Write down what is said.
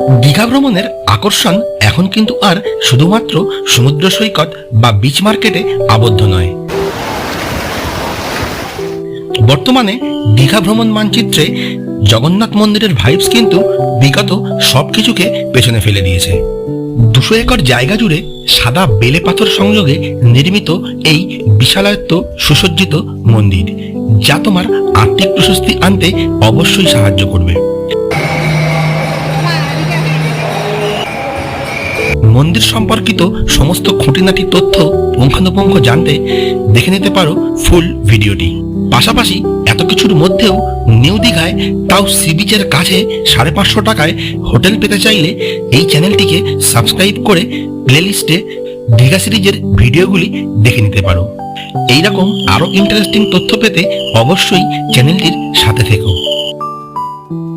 দীঘা ভ্রমণের আকর্ষণ এখন কিন্তু আর শুধুমাত্র সমুদ্র সৈকত বা বিচ মার্কেটে আবদ্ধ নয়। বর্তমানে দীঘা ভ্রমণ মানচিত্রে জগন্নাথ মন্দিরের ভাইবস কিন্তু বিগত সবকিছুকে পেছনে ফেলে দিয়েছে। দুশো একর জায়গা জুড়ে সাদা বেলে পাথর সংযোগে নির্মিত এই বিশালায়ত্ত সুসজ্জিত মন্দির, যা তোমার আর্থিক প্রশস্তি আনতে অবশ্যই সাহায্য করবে। মন্দির সম্পর্কিত সমস্ত খুঁটিনাটি তথ্য পুঙ্খানুপুঙ্খ জানতে দেখে নিতে পারো ফুল ভিডিওটি। পাশাপাশি এত কিছুর মধ্যেও নিউ দীঘায় তাও সি বিচের কাছে সাড়ে পাঁচশো টাকায় হোটেল পেতে চাইলে এই চ্যানেলটিকে সাবস্ক্রাইব করে প্লেলিস্টে দীঘা সিরিজের ভিডিওগুলি দেখে নিতে পারো। এইরকম আরও ইন্টারেস্টিং তথ্য পেতে অবশ্যই চ্যানেলটির সাথে থেকো।